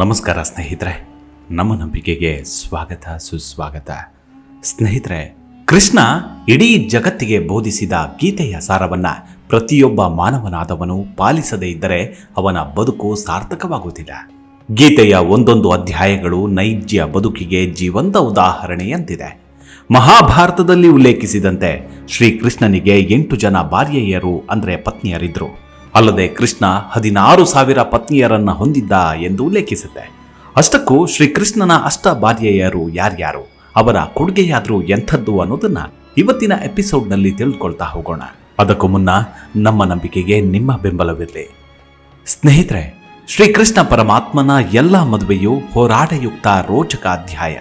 ನಮಸ್ಕಾರ ಸ್ನೇಹಿತರೆ, ನಮ್ಮ ನಂಬಿಕೆಗೆ ಸ್ವಾಗತ, ಸುಸ್ವಾಗತ. ಸ್ನೇಹಿತರೆ, ಕೃಷ್ಣ ಇಡೀ ಜಗತ್ತಿಗೆ ಬೋಧಿಸಿದ ಗೀತೆಯ ಸಾರವನ್ನ ಪ್ರತಿಯೊಬ್ಬ ಮಾನವನಾದವನು ಪಾಲಿಸದೇ ಇದ್ದರೆ ಅವನ ಬದುಕು ಸಾರ್ಥಕವಾಗುವುದಿಲ್ಲ. ಗೀತೆಯ ಒಂದೊಂದು ಅಧ್ಯಾಯಗಳು ನೈಜ ಬದುಕಿಗೆ ಜೀವಂತ ಉದಾಹರಣೆಯಂತಿದೆ. ಮಹಾಭಾರತದಲ್ಲಿ ಉಲ್ಲೇಖಿಸಿದಂತೆ ಶ್ರೀಕೃಷ್ಣನಿಗೆ ಎಂಟು ಜನ ಭಾರ್ಯೆಯರು ಅಂದರೆ ಪತ್ನಿಯರಿದ್ರು. ಅಲ್ಲದೆ ಕೃಷ್ಣ ಹದಿನಾರು ಸಾವಿರ ಪತ್ನಿಯರನ್ನ ಹೊಂದಿದ್ದ ಎಂದು ಉಲ್ಲೇಖಿಸುತ್ತೆ ಅಷ್ಟಕ್ಕೂ ಶ್ರೀಕೃಷ್ಣನ ಅಷ್ಟ ಭಾರ್ಯೆಯರು ಯಾರ್ಯಾರು? ಅವರ ಕೊಡುಗೆಯಾದ್ರೂ ಎಂಥದ್ದು ಅನ್ನೋದನ್ನ ಇವತ್ತಿನ ಎಪಿಸೋಡ್ನಲ್ಲಿ ತಿಳಿದುಕೊಳ್ತಾ ಹೋಗೋಣ. ಅದಕ್ಕೂ ಮುನ್ನ ನಮ್ಮ ನಂಬಿಕೆಗೆ ನಿಮ್ಮ ಬೆಂಬಲವಿರಲಿ. ಸ್ನೇಹಿತರೆ, ಶ್ರೀಕೃಷ್ಣ ಪರಮಾತ್ಮನ ಎಲ್ಲ ಮದುವೆಯು ಹೋರಾಟಯುಕ್ತ ರೋಚಕ ಅಧ್ಯಾಯ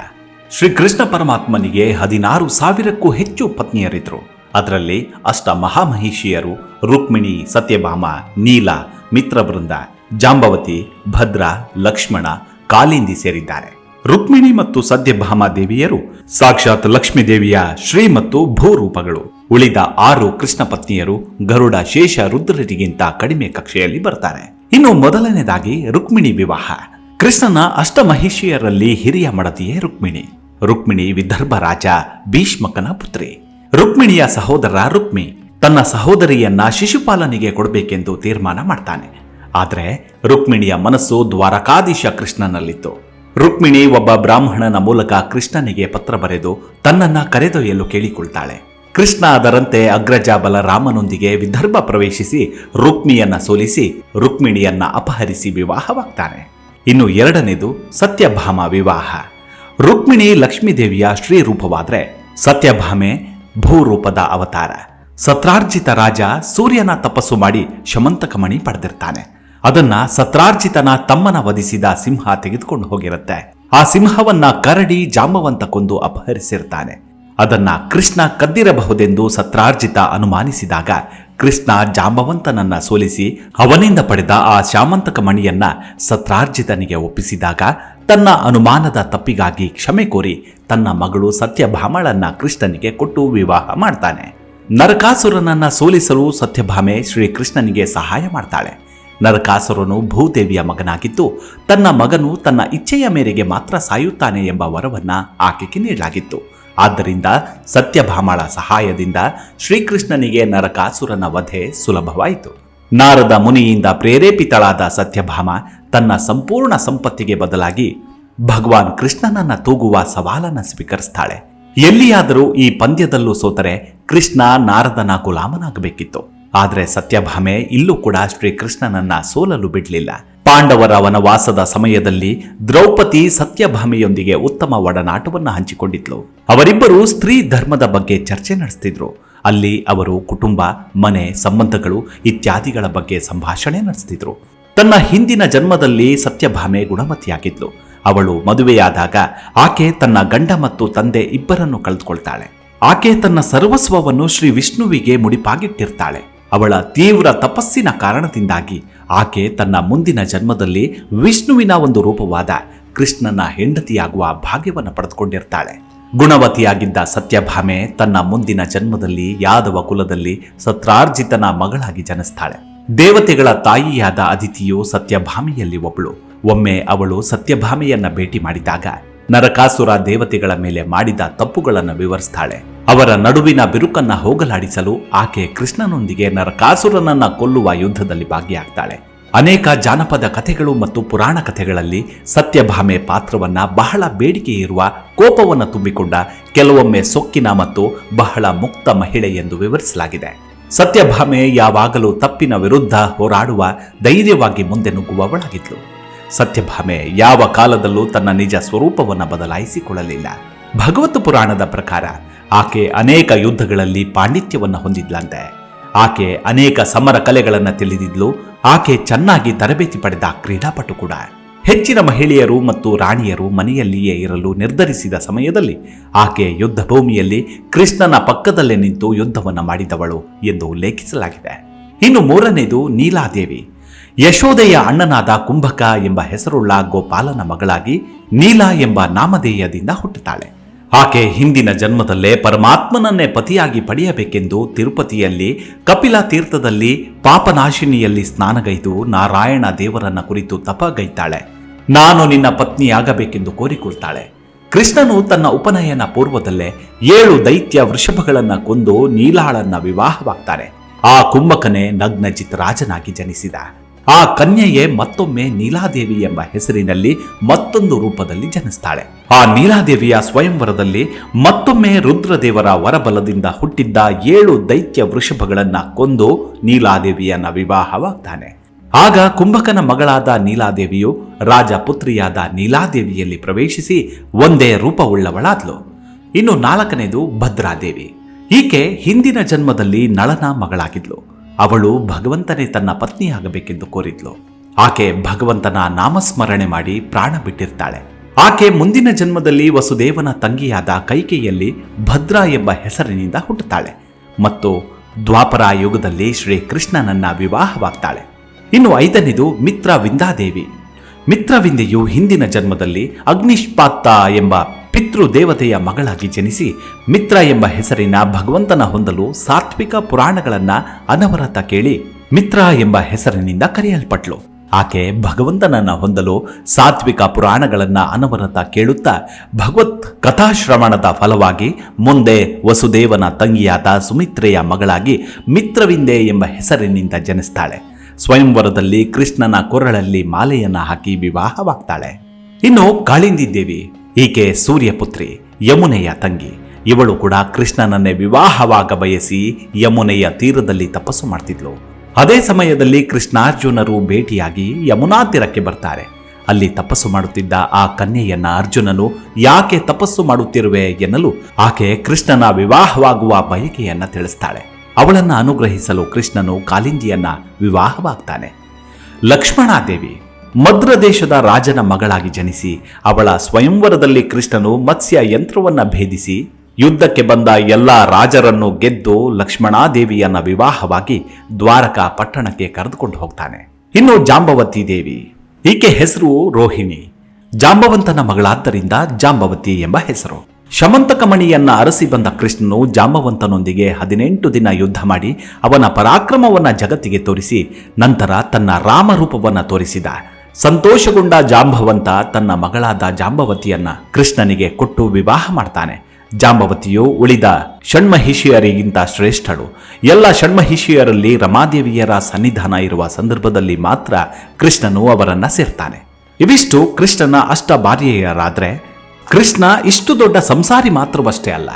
ಶ್ರೀಕೃಷ್ಣ ಪರಮಾತ್ಮನಿಗೆ ಹದಿನಾರು ಸಾವಿರಕ್ಕೂ ಹೆಚ್ಚು ಪತ್ನಿಯರಿದ್ರು. ಅದರಲ್ಲಿ ಅಷ್ಟ ಮಹಾಮಹಿಷಿಯರು ರುಕ್ಮಿಣಿ, ಸತ್ಯಭಾಮ, ನೀಲ ಮಿತ್ರಬೃಂದ ಜಾಂಬವತಿ, ಭದ್ರ, ಲಕ್ಷ್ಮಣ ಕಾಲಿಂದಿ ಸೇರಿದ್ದಾರೆ. ರುಕ್ಮಿಣಿ ಮತ್ತು ಸದ್ಯಭಾಮ ದೇವಿಯರು ಸಾಕ್ಷಾತ್ ಲಕ್ಷ್ಮೀ ದೇವಿಯ ಶ್ರೀ ಮತ್ತು ಭೂರೂಪಗಳು ಉಳಿದ ಆರು ಕೃಷ್ಣ ಪತ್ನಿಯರು ಗರುಡ ಶೇಷ ರುದ್ರರಿಗಿಂತ ಕಡಿಮೆ ಕಕ್ಷೆಯಲ್ಲಿ ಬರ್ತಾರೆ. ಇನ್ನು ಮೊದಲನೇದಾಗಿ ರುಕ್ಮಿಣಿ ವಿವಾಹ. ಕೃಷ್ಣನ ಅಷ್ಟಮಹಿಷಿಯರಲ್ಲಿ ಹಿರಿಯ ಮಡತಿಯೇ ರುಕ್ಮಿಣಿ. ರುಕ್ಮಿಣಿ ವಿದರ್ಭ ರಾಜ ಭೀಷ್ಮಕನ ಪುತ್ರಿ. ರುಕ್ಮಿಣಿಯ ಸಹೋದರ ರುಕ್ಮಿ ತನ್ನ ಸಹೋದರಿಯನ್ನ ಶಿಶುಪಾಲನಿಗೆ ಕೊಡಬೇಕೆಂದು ತೀರ್ಮಾನ ಮಾಡ್ತಾನೆ. ಆದರೆ ರುಕ್ಮಿಣಿಯ ಮನಸ್ಸು ದ್ವಾರಕಾಧೀಶ ಕೃಷ್ಣನಲ್ಲಿತ್ತು. ರುಕ್ಮಿಣಿ ಒಬ್ಬ ಬ್ರಾಹ್ಮಣನ ಮೂಲಕ ಕೃಷ್ಣನಿಗೆ ಪತ್ರ ಬರೆದು ತನ್ನನ್ನ ಕರೆದೊಯ್ಯಲು ಕೇಳಿಕೊಳ್ತಾಳೆ. ಕೃಷ್ಣ ಅದರಂತೆ ಅಗ್ರಜ ಬಲರಾಮನೊಂದಿಗೆ ವಿದರ್ಭ ಪ್ರವೇಶಿಸಿ ರುಕ್ಮಿಯನ್ನ ಸೋಲಿಸಿ ರುಕ್ಮಿಣಿಯನ್ನ ಅಪಹರಿಸಿ ವಿವಾಹವಾಗ್ತಾನೆ. ಇನ್ನು ಎರಡನೇದು ಸತ್ಯಭಾಮ ವಿವಾಹ. ರುಕ್ಮಿಣಿ ಲಕ್ಷ್ಮೀದೇವಿಯ ಶ್ರೀರೂಪವಾದ್ರೆ ಸತ್ಯಭಾಮೆ ಭೂರೂಪದ ಅವತಾರ. ಸತ್ರಾರ್ಜಿತ ರಾಜ ಸೂರ್ಯನ ತಪಸ್ಸು ಮಾಡಿ ಶಮಂತಕಮಣಿ ಪಡೆದಿರ್ತಾನೆ. ಅದನ್ನ ಸತ್ರಾರ್ಜಿತನ ತಮ್ಮನ ವಧಿಸಿದ ಸಿಂಹ ತೆಗೆದುಕೊಂಡು ಹೋಗಿರುತ್ತೆ. ಆ ಸಿಂಹವನ್ನ ಕರಡಿ ಜಾಂಬವಂತ ಕೊಂದು ಅಪಹರಿಸಿರ್ತಾನೆ. ಅದನ್ನ ಕೃಷ್ಣ ಕದ್ದಿರಬಹುದೆಂದು ಸತ್ರಾರ್ಜಿತ ಅನುಮಾನಿಸಿದಾಗ ಕೃಷ್ಣ ಜಾಂಬವಂತನನ್ನ ಸೋಲಿಸಿ ಅವನಿಂದ ಪಡೆದ ಆ ಶಾಮಂತಕ ಮಣಿಯನ್ನ ಸತ್ರಾರ್ಜಿತನಿಗೆ ಒಪ್ಪಿಸಿದಾಗ ತನ್ನ ಅನುಮಾನದ ತಪ್ಪಿಗಾಗಿ ಕ್ಷಮೆ ಕೋರಿ ತನ್ನ ಮಗಳು ಸತ್ಯಭಾಮಳನ್ನ ಕೃಷ್ಣನಿಗೆ ಕೊಟ್ಟು ವಿವಾಹ ಮಾಡ್ತಾನೆ. ನರಕಾಸುರನನ್ನ ಸೋಲಿಸಲು ಸತ್ಯಭಾಮೆ ಶ್ರೀಕೃಷ್ಣನಿಗೆ ಸಹಾಯ ಮಾಡ್ತಾಳೆ. ನರಕಾಸುರನು ಭೂದೇವಿಯ ಮಗನಾಗಿದ್ದು, ತನ್ನ ಮಗನು ತನ್ನ ಇಚ್ಛೆಯ ಮೇರೆಗೆ ಮಾತ್ರ ಸಾಯುತ್ತಾನೆ ಎಂಬ ವರವನ್ನ ಆಕೆಗೆ ನೀಡಲಾಗಿತ್ತು. ಆದ್ದರಿಂದ ಸತ್ಯಭಾಮಳ ಸಹಾಯದಿಂದ ಶ್ರೀಕೃಷ್ಣನಿಗೆ ನರಕಾಸುರನ ವಧೆ ಸುಲಭವಾಯಿತು. ನಾರದ ಮುನಿಯಿಂದ ಪ್ರೇರೇಪಿತಳಾದ ಸತ್ಯಭಾಮ ತನ್ನ ಸಂಪೂರ್ಣ ಸಂಪತ್ತಿಗೆ ಬದಲಾಗಿ ಭಗವಾನ್ ಕೃಷ್ಣನನ್ನ ತೂಗುವ ಸವಾಲನ್ನ ಸ್ವೀಕರಿಸ್ತಾಳೆ. ಎಲ್ಲಿಯಾದರೂ ಈ ಪಂದ್ಯದಲ್ಲೂ ಸೋತರೆ ಕೃಷ್ಣ ನಾರದನ ಗುಲಾಮನಾಗಬೇಕಿತ್ತು. ಆದರೆ ಸತ್ಯಭಾಮೆ ಇಲ್ಲೂ ಕೂಡ ಶ್ರೀಕೃಷ್ಣನನ್ನ ಸೋಲಲು ಬಿಡಲಿಲ್ಲ. ಪಾಂಡವರ ವನವಾಸದ ಸಮಯದಲ್ಲಿ ದ್ರೌಪದಿ ಸತ್ಯಭಾಮೆಯೊಂದಿಗೆ ಉತ್ತಮ ಒಡನಾಟವನ್ನು ಹಂಚಿಕೊಂಡಿದ್ಲು. ಅವರಿಬ್ಬರು ಸ್ತ್ರೀ ಧರ್ಮದ ಬಗ್ಗೆ ಚರ್ಚೆ ನಡೆಸ್ತಿದ್ರು. ಅಲ್ಲಿ ಅವರು ಕುಟುಂಬ, ಮನೆ, ಸಂಬಂಧಗಳು ಇತ್ಯಾದಿಗಳ ಬಗ್ಗೆ ಸಂಭಾಷಣೆ ನಡೆಸ್ತಿದ್ರು. ತನ್ನ ಹಿಂದಿನ ಜನ್ಮದಲ್ಲಿ ಸತ್ಯಭಾಮೆ ಗುಣಮತಿಯಾಗಿದ್ಲು. ಅವಳು ಮದುವೆಯಾದಾಗ ಆಕೆ ತನ್ನ ಗಂಡ ಮತ್ತು ತಂದೆ ಇಬ್ಬರನ್ನು ಕಳೆದುಕೊಳ್ತಾಳೆ. ಆಕೆ ತನ್ನ ಸರ್ವಸ್ವವನ್ನು ಶ್ರೀ ವಿಷ್ಣುವಿಗೆ ಮುಡಿಪಾಗಿಟ್ಟಿರ್ತಾಳೆ. ಅವಳ ತೀವ್ರ ತಪಸ್ಸಿನ ಕಾರಣದಿಂದಾಗಿ ಆಕೆ ತನ್ನ ಮುಂದಿನ ಜನ್ಮದಲ್ಲಿ ವಿಷ್ಣುವಿನ ಒಂದು ರೂಪವಾದ ಕೃಷ್ಣನ ಹೆಂಡತಿಯಾಗುವ ಭಾಗ್ಯವನ್ನು ಪಡೆದುಕೊಂಡಿರ್ತಾಳೆ. ಗುಣವತಿಯಾಗಿದ್ದ ಸತ್ಯಭಾಮೆ ತನ್ನ ಮುಂದಿನ ಜನ್ಮದಲ್ಲಿ ಯಾದವ ಕುಲದಲ್ಲಿ ಸತ್ರಾರ್ಜಿತನ ಮಗಳಾಗಿ ಜನಿಸ್ತಾಳೆ. ದೇವತೆಗಳ ತಾಯಿಯಾದ ಅದಿತಿಯು ಸತ್ಯಭಾಮೆಯಲ್ಲಿ ಒಬ್ಬಳು ಒಮ್ಮೆ ಅವಳು ಸತ್ಯಭಾಮೆಯನ್ನ ಭೇಟಿ ಮಾಡಿದಾಗ ನರಕಾಸುರ ದೇವತೆಗಳ ಮೇಲೆ ಮಾಡಿದ ತಪ್ಪುಗಳನ್ನು ವಿವರಿಸ್ತಾಳೆ. ಅವರ ನಡುವಿನ ಬಿರುಕನ್ನ ಹೋಗಲಾಡಿಸಲು ಆಕೆ ಕೃಷ್ಣನೊಂದಿಗೆ ನರಕಾಸುರನನ್ನ ಕೊಲ್ಲುವ ಯುದ್ಧದಲ್ಲಿ ಭಾಗಿಯಾಗ್ತಾಳೆ. ಅನೇಕ ಜಾನಪದ ಕಥೆಗಳು ಮತ್ತು ಪುರಾಣ ಕಥೆಗಳಲ್ಲಿ ಸತ್ಯಭಾಮೆ ಪಾತ್ರವನ್ನ ಬಹಳ ಬೇಡಿಕೆ ಇರುವ ಕೋಪವನ್ನು ತುಂಬಿಕೊಂಡ ಕೆಲವೊಮ್ಮೆ ಸೊಕ್ಕಿನ ಮತ್ತು ಬಹಳ ಮುಕ್ತ ಮಹಿಳೆ ಎಂದು ವಿವರಿಸಲಾಗಿದೆ. ಸತ್ಯಭಾಮೆ ಯಾವಾಗಲೂ ತಪ್ಪಿನ ವಿರುದ್ಧ ಹೋರಾಡುವ ಧೈರ್ಯವಾಗಿ ಮುಂದೆ ನುಗ್ಗುವವಳಾಗಿದ್ಲು ಸತ್ಯಭಾಮೆ ಯಾವ ಕಾಲದಲ್ಲೂ ತನ್ನ ನಿಜ ಸ್ವರೂಪವನ್ನು ಬದಲಾಯಿಸಿಕೊಳ್ಳಲಿಲ್ಲ. ಭಗವತ್ ಪುರಾಣದ ಪ್ರಕಾರ ಆಕೆ ಅನೇಕ ಯುದ್ಧಗಳಲ್ಲಿ ಪಾಂಡಿತ್ಯವನ್ನು ಹೊಂದಿದ್ಲಂತೆ. ಆಕೆ ಅನೇಕ ಸಮರ ಕಲೆಗಳನ್ನು ತಿಳಿದಿದ್ಲು. ಆಕೆ ಚೆನ್ನಾಗಿ ತರಬೇತಿ ಪಡೆದ ಕ್ರೀಡಾಪಟು ಕೂಡ. ಹೆಚ್ಚಿನ ಮಹಿಳೆಯರು ಮತ್ತು ರಾಣಿಯರು ಮನೆಯಲ್ಲಿಯೇ ಇರಲು ನಿರ್ಧರಿಸಿದ ಸಮಯದಲ್ಲಿ ಆಕೆ ಯುದ್ಧ ಭೂಮಿಯಲ್ಲಿ ಕೃಷ್ಣನ ಪಕ್ಕದಲ್ಲೇ ನಿಂತು ಯುದ್ಧವನ್ನು ಮಾಡಿದವಳು ಎಂದು ಉಲ್ಲೇಖಿಸಲಾಗಿದೆ ಇನ್ನು ಮೂರನೆಯದು ನೀಲಾದೇವಿ. ಯಶೋದೆಯ ಅಣ್ಣನಾದ ಕುಂಭಕ ಎಂಬ ಹೆಸರುಳ್ಳ ಗೋಪಾಲನ ಮಗಳಾಗಿ ನೀಲಾ ಎಂಬ ನಾಮಧೇಯದಿಂದ ಹುಟ್ಟುತ್ತಾಳೆ. ಆಕೆ ಹಿಂದಿನ ಜನ್ಮದಲ್ಲೇ ಪರಮಾತ್ಮನನ್ನೇ ಪತಿಯಾಗಿ ಪಡೆಯಬೇಕೆಂದು ತಿರುಪತಿಯಲ್ಲಿ, ಕಪಿಲ ತೀರ್ಥದಲ್ಲಿ, ಪಾಪನಾಶಿನಿಯಲ್ಲಿ ಸ್ನಾನಗೈದು ನಾರಾಯಣ ದೇವರನ್ನ ಕುರಿತು ತಪಗೈತಾಳೆ. ನಾನು ನಿನ್ನ ಪತ್ನಿಯಾಗಬೇಕೆಂದು ಕೋರಿಕೊಳ್ತಾಳೆ. ಕೃಷ್ಣನು ತನ್ನ ಉಪನಯನ ಪೂರ್ವದಲ್ಲೇ ಏಳು ದೈತ್ಯ ವೃಷಭಗಳನ್ನ ಕೊಂದು ನೀಲಾಳನ್ನ ವಿವಾಹವಾಗ್ತಾರೆ ಆ ಕುಂಭಕನೇ ನಗ್ನಜಿತ್ ರಾಜನಾಗಿ ಜನಿಸಿದ. ಆ ಕನ್ಯೆಯೇ ಮತ್ತೊಮ್ಮೆ ನೀಲಾದೇವಿ ಎಂಬ ಹೆಸರಿನಲ್ಲಿ ಮತ್ತೊಂದು ರೂಪದಲ್ಲಿ ಜನಿಸ್ತಾಳೆ. ಆ ನೀಲಾದೇವಿಯ ಸ್ವಯಂವರದಲ್ಲಿ ಮತ್ತೊಮ್ಮೆ ರುದ್ರದೇವರ ವರಬಲದಿಂದ ಹುಟ್ಟಿದ್ದ ಏಳು ದೈತ್ಯ ವೃಷಭಗಳನ್ನ ಕೊಂದು ನೀಲಾದೇವಿಯನ್ನ ವಿವಾಹವಾಗ್ತಾನೆ. ಆಗ ಕುಂಭಕನ ಮಗಳಾದ ನೀಲಾದೇವಿಯು ರಾಜಪುತ್ರಿಯಾದ ನೀಲಾದೇವಿಯಲ್ಲಿ ಪ್ರವೇಶಿಸಿ ಒಂದೇ ರೂಪವುಳ್ಳವಳಾದ್ಲು. ಇನ್ನು ನಾಲ್ಕನೇದು ಭದ್ರಾದೇವಿ. ಈಕೆ ಹಿಂದಿನ ಜನ್ಮದಲ್ಲಿ ನಳನ ಮಗಳಾಗಿದ್ಲು. ಅವಳು ಭಗವಂತನೇ ತನ್ನ ಪತ್ನಿಯಾಗಬೇಕೆಂದು ಕೋರಿದ್ಲು. ಆಕೆ ಭಗವಂತನ ನಾಮಸ್ಮರಣೆ ಮಾಡಿ ಪ್ರಾಣ ಬಿಟ್ಟಿರ್ತಾಳೆ. ಆಕೆ ಮುಂದಿನ ಜನ್ಮದಲ್ಲಿ ವಸುದೇವನ ತಂಗಿಯಾದ ಕೈಕೆಯಲ್ಲಿ ಭದ್ರಾ ಎಂಬ ಹೆಸರಿನಿಂದ ಹುಟ್ಟುತ್ತಾಳೆ ಮತ್ತು ದ್ವಾಪರ ಯುಗದಲ್ಲಿ ಶ್ರೀಕೃಷ್ಣನನ್ನ ವಿವಾಹವಾಗ್ತಾಳೆ. ಇನ್ನು ಐದನೇದು ಮಿತ್ರ ವಿಂದಾದೇವಿ ಮಿತ್ರವಿಂದೆಯು ಹಿಂದಿನ ಜನ್ಮದಲ್ಲಿ ಅಗ್ನಿಷ್ಪಾತ್ತ ಎಂಬ ಪಿತೃ ದೇವತೆಯ ಮಗಳಾಗಿ ಜನಿಸಿ ಮಿತ್ರ ಎಂಬ ಹೆಸರಿನ ಭಗವಂತನ ಹೊಂದಲು ಸಾತ್ವಿಕ ಪುರಾಣಗಳನ್ನ ಅನವರತ ಕೇಳಿ ಮಿತ್ರ ಎಂಬ ಹೆಸರಿನಿಂದ ಕರೆಯಲ್ಪಟ್ಲು. ಆಕೆ ಭಗವಂತನನ್ನ ಹೊಂದಲು ಸಾತ್ವಿಕ ಪುರಾಣಗಳನ್ನ ಅನವರತ ಕೇಳುತ್ತಾ ಭಗವತ್ ಕಥಾಶ್ರವಣದ ಫಲವಾಗಿ ಮುಂದೆ ವಸುದೇವನ ತಂಗಿಯಾದ ಸುಮಿತ್ರೆಯ ಮಗಳಾಗಿ ಮಿತ್ರವಿಂದೆ ಎಂಬ ಹೆಸರಿನಿಂದ ಜನಿಸ್ತಾಳೆ. ಸ್ವಯಂವರದಲ್ಲಿ ಕೃಷ್ಣನ ಕೊರಳಲ್ಲಿ ಮಾಲೆಯನ್ನ ಹಾಕಿ ವಿವಾಹವಾಗ್ತಾಳೆ. ಇನ್ನು ಕಾಳಿಂದಿ ದೇವಿ ಈಕೆ ಸೂರ್ಯಪುತ್ರಿ, ಯಮುನೆಯ ತಂಗಿ. ಇವಳು ಕೂಡ ಕೃಷ್ಣನನ್ನೇ ವಿವಾಹವಾಗ ಬಯಸಿ ಯಮುನೆಯ ತೀರದಲ್ಲಿ ತಪಸ್ಸು ಮಾಡ್ತಿದ್ಲು. ಅದೇ ಸಮಯದಲ್ಲಿ ಕೃಷ್ಣಾರ್ಜುನರು ಭೇಟಿಯಾಗಿ ಯಮುನಾ ತೀರಕ್ಕೆ ಬರ್ತಾರೆ. ಅಲ್ಲಿ ತಪಸ್ಸು ಮಾಡುತ್ತಿದ್ದ ಆ ಕನ್ಯೆಯನ್ನ ಅರ್ಜುನನು ಯಾಕೆ ತಪಸ್ಸು ಮಾಡುತ್ತಿರುವೆ ಎನ್ನಲು ಆಕೆ ಕೃಷ್ಣನ ವಿವಾಹವಾಗುವ ಬಯಕೆಯನ್ನ ತಿಳಿಸ್ತಾಳೆ. ಅವಳನ್ನ ಅನುಗ್ರಹಿಸಲು ಕೃಷ್ಣನು ಕಾಲಿಂಜಿಯನ್ನ ವಿವಾಹವಾಗ್ತಾನೆ. ಲಕ್ಷ್ಮಣಾದೇವಿ ಮದ್ರ ದೇಶದ ರಾಜನ ಮಗಳಾಗಿ ಜನಿಸಿ ಅವಳ ಸ್ವಯಂವರದಲ್ಲಿ ಕೃಷ್ಣನು ಮತ್ಸ್ಯ ಯಂತ್ರವನ್ನ ಭೇದಿಸಿ ಯುದ್ಧಕ್ಕೆ ಬಂದ ಎಲ್ಲ ರಾಜರನ್ನು ಗೆದ್ದು ಲಕ್ಷ್ಮಣಾದೇವಿಯನ್ನ ವಿವಾಹವಾಗಿ ದ್ವಾರಕಾ ಪಟ್ಟಣಕ್ಕೆ ಕರೆದುಕೊಂಡು ಹೋಗ್ತಾನೆ. ಇನ್ನು ಜಾಂಬವತಿ ದೇವಿ, ಈಕೆ ಹೆಸರು ರೋಹಿಣಿ. ಜಾಂಬವಂತನ ಮಗಳಾದ್ದರಿಂದ ಜಾಂಬವತಿ ಎಂಬ ಹೆಸರು. ಶಮಂತಕಮಣಿಯನ್ನ ಅರಸಿ ಬಂದ ಕೃಷ್ಣನು ಜಾಂಬವಂತನೊಂದಿಗೆ ಹದಿನೆಂಟು ದಿನ ಯುದ್ಧ ಮಾಡಿ ಅವನ ಪರಾಕ್ರಮವನ್ನ ಜಗತ್ತಿಗೆ ತೋರಿಸಿ ನಂತರ ತನ್ನ ರಾಮರೂಪವನ್ನ ತೋರಿಸಿದ. ಸಂತೋಷಗೊಂಡ ಜಾಂಬವಂತ ತನ್ನ ಮಗಳಾದ ಜಾಂಬವತಿಯನ್ನ ಕೃಷ್ಣನಿಗೆ ಕೊಟ್ಟು ವಿವಾಹ ಮಾಡ್ತಾನೆ. ಜಾಂಬವತಿಯು ಉಳಿದ ಷಣ್ಮಹಿಷಿಯರಿಗಿಂತ ಶ್ರೇಷ್ಠಳು. ಎಲ್ಲ ಷಣ್ಮಹಿಷಿಯರಲ್ಲಿ ರಮಾದೇವಿಯರ ಸನ್ನಿಧಾನ ಇರುವ ಸಂದರ್ಭದಲ್ಲಿ ಮಾತ್ರ ಕೃಷ್ಣನು ಅವರನ್ನ ಸೇರ್ತಾನೆ. ಇವಿಷ್ಟು ಕೃಷ್ಣನ ಅಷ್ಟ ಭಾರ್ಯೆಯರಾದ್ರೆ ಕೃಷ್ಣ ಇಷ್ಟು ದೊಡ್ಡ ಸಂಸಾರಿ ಮಾತ್ರವಷ್ಟೇ ಅಲ್ಲ.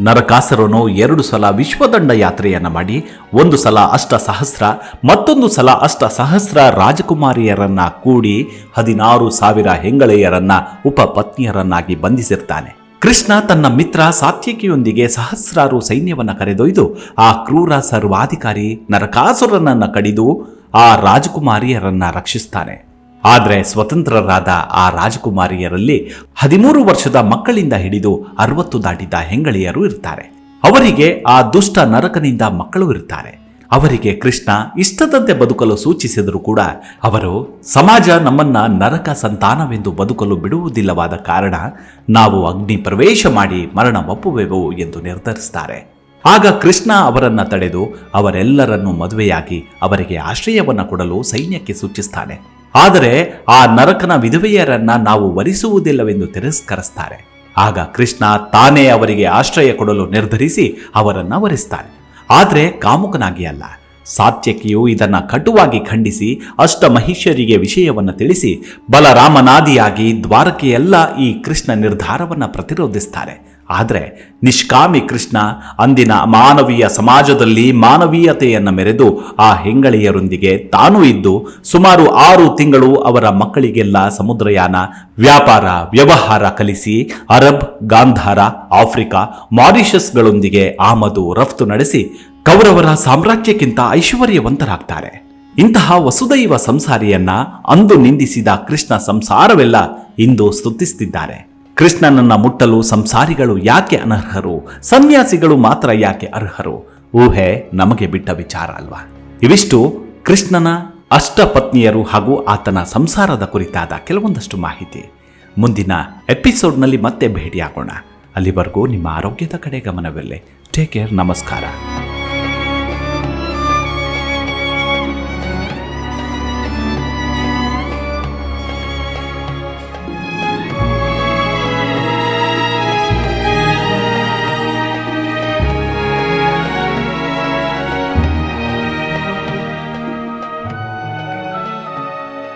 ನರಕಾಸುರನು ಎರಡು ಸಲ ವಿಶ್ವದಂಡ ಯಾತ್ರೆಯನ್ನು ಮಾಡಿ, ಒಂದು ಸಲ ಅಷ್ಟ ಸಹಸ್ರ ಮತ್ತೊಂದು ಸಲ ಅಷ್ಟ ಸಹಸ್ರ ರಾಜಕುಮಾರಿಯರನ್ನ ಕೂಡಿ ಹದಿನಾರು ಸಾವಿರ ಹೆಂಗಳೆಯರನ್ನ ಉಪಪತ್ನಿಯರನ್ನಾಗಿ ಬಂಧಿಸಿರ್ತಾನೆ. ಕೃಷ್ಣ ತನ್ನ ಮಿತ್ರ ಸಾತ್ಯಕಿಯೊಂದಿಗೆ ಸಹಸ್ರಾರು ಸೈನ್ಯವನ್ನು ಕರೆದೊಯ್ದು, ಆ ಕ್ರೂರ ಸರ್ವಾಧಿಕಾರಿ ನರಕಾಸುರನನ್ನು ಕಡಿದು ಆ ರಾಜಕುಮಾರಿಯರನ್ನ ರಕ್ಷಿಸ್ತಾನೆ. ಆದರೆ ಸ್ವತಂತ್ರರಾದ ಆ ರಾಜಕುಮಾರಿಯರಲ್ಲಿ ಹದಿಮೂರು ವರ್ಷದ ಮಕ್ಕಳಿಂದ ಹಿಡಿದು ಅರವತ್ತು ದಾಟಿದ ಹೆಂಗಳಿಯರು ಇರ್ತಾರೆ. ಅವರಿಗೆ ಆ ದುಷ್ಟ ನರಕನಿಂದ ಮಕ್ಕಳು ಇರ್ತಾರೆ. ಅವರಿಗೆ ಕೃಷ್ಣ ಇಷ್ಟದಂತೆ ಬದುಕಲು ಸೂಚಿಸಿದರೂ ಕೂಡ ಅವರು, ಸಮಾಜ ನಮ್ಮನ್ನ ನರಕ ಸಂತಾನವೆಂದು ಬದುಕಲು ಬಿಡುವುದಿಲ್ಲವಾದ ಕಾರಣ ನಾವು ಅಗ್ನಿ ಪ್ರವೇಶ ಮಾಡಿ ಮರಣ ಒಪ್ಪುವೆವು ಎಂದು ನಿರ್ಧರಿಸ್ತಾರೆ. ಆಗ ಕೃಷ್ಣ ಅವರನ್ನ ತಡೆದು ಅವರೆಲ್ಲರನ್ನೂ ಮದುವೆಯಾಗಿ ಅವರಿಗೆ ಆಶ್ರಯವನ್ನು ಕೊಡಲು ಸೈನ್ಯಕ್ಕೆ ಸೂಚಿಸ್ತಾನೆ. ಆದರೆ ಆ ನರಕನ ವಿಧವೆಯರನ್ನ ನಾವು ವರಿಸುವುದಿಲ್ಲವೆಂದು ತಿರಸ್ಕರಿಸ್ತಾರೆ. ಆಗ ಕೃಷ್ಣ ತಾನೇ ಅವರಿಗೆ ಆಶ್ರಯ ಕೊಡಲು ನಿರ್ಧರಿಸಿ ಅವರನ್ನ ವರಿಸ್ತಾನೆ. ಆದರೆ ಕಾಮುಕನಾಗಿ ಅಲ್ಲ. ಸಾತ್ಯಕಿಯು ಇದನ್ನು ಕಟುವಾಗಿ ಖಂಡಿಸಿ ಅಷ್ಟ ಮಹಿಷ್ಯರಿಗೆ ವಿಷಯವನ್ನು ತಿಳಿಸಿ ಬಲರಾಮನಾದಿಯಾಗಿ ದ್ವಾರಕೆಯೆಲ್ಲ ಈ ಕೃಷ್ಣ ನಿರ್ಧಾರವನ್ನು ಪ್ರತಿರೋಧಿಸ್ತಾರೆ. ಆದರೆ ನಿಷ್ಕಾಮಿ ಕೃಷ್ಣ ಅಂದಿನ ಮಾನವೀಯ ಸಮಾಜದಲ್ಲಿ ಮಾನವೀಯತೆಯನ್ನು ಮೆರೆದು ಆ ಹೆಂಗಳಿಯರೊಂದಿಗೆ ತಾನೂ ಇದ್ದು ಸುಮಾರು ಆರು ತಿಂಗಳು ಅವರ ಮಕ್ಕಳಿಗೆಲ್ಲ ಸಮುದ್ರಯಾನ, ವ್ಯಾಪಾರ, ವ್ಯವಹಾರ ಕಲಿಸಿ ಅರಬ್, ಗಾಂಧಾರ, ಆಫ್ರಿಕಾ, ಮಾರಿಷಸ್ಗಳೊಂದಿಗೆ ಆಮದು, ರಫ್ತು ನಡೆಸಿ ಕೌರವರ ಸಾಮ್ರಾಜ್ಯಕ್ಕಿಂತ ಐಶ್ವರ್ಯವಂತರಾಗ್ತಾರೆ. ಇಂತಹ ವಸುದೈವ ಸಂಸಾರಿಯನ್ನ ಅಂದು ನಿಂದಿಸಿದ ಕೃಷ್ಣ ಸಂಸಾರವೆಲ್ಲ ಇಂದು ಸ್ತುತಿಸುತ್ತಿದ್ದಾರೆ ಕೃಷ್ಣನನ್ನ ಮುಟ್ಟಲು ಸಂಸಾರಿಗಳು ಯಾಕೆ ಅನರ್ಹರು? ಸನ್ಯಾಸಿಗಳು ಮಾತ್ರ ಯಾಕೆ ಅರ್ಹರು? ಊಹೆ ನಮಗೆ ಬಿಟ್ಟ ವಿಚಾರ ಅಲ್ವಾ? ಇವಿಷ್ಟು ಕೃಷ್ಣನ ಅಷ್ಟಪತ್ನಿಯರು ಹಾಗೂ ಆತನ ಸಂಸಾರದ ಕುರಿತಾದ ಕೆಲವೊಂದಷ್ಟು ಮಾಹಿತಿ. ಮುಂದಿನ ಎಪಿಸೋಡ್ನಲ್ಲಿ ಮತ್ತೆ ಭೇಟಿಯಾಗೋಣ. ಅಲ್ಲಿವರೆಗೂ ನಿಮ್ಮ ಆರೋಗ್ಯದ ಕಡೆ ಗಮನವಿರಲಿ. ಟೇಕ್ ಕೇರ್, ನಮಸ್ಕಾರ.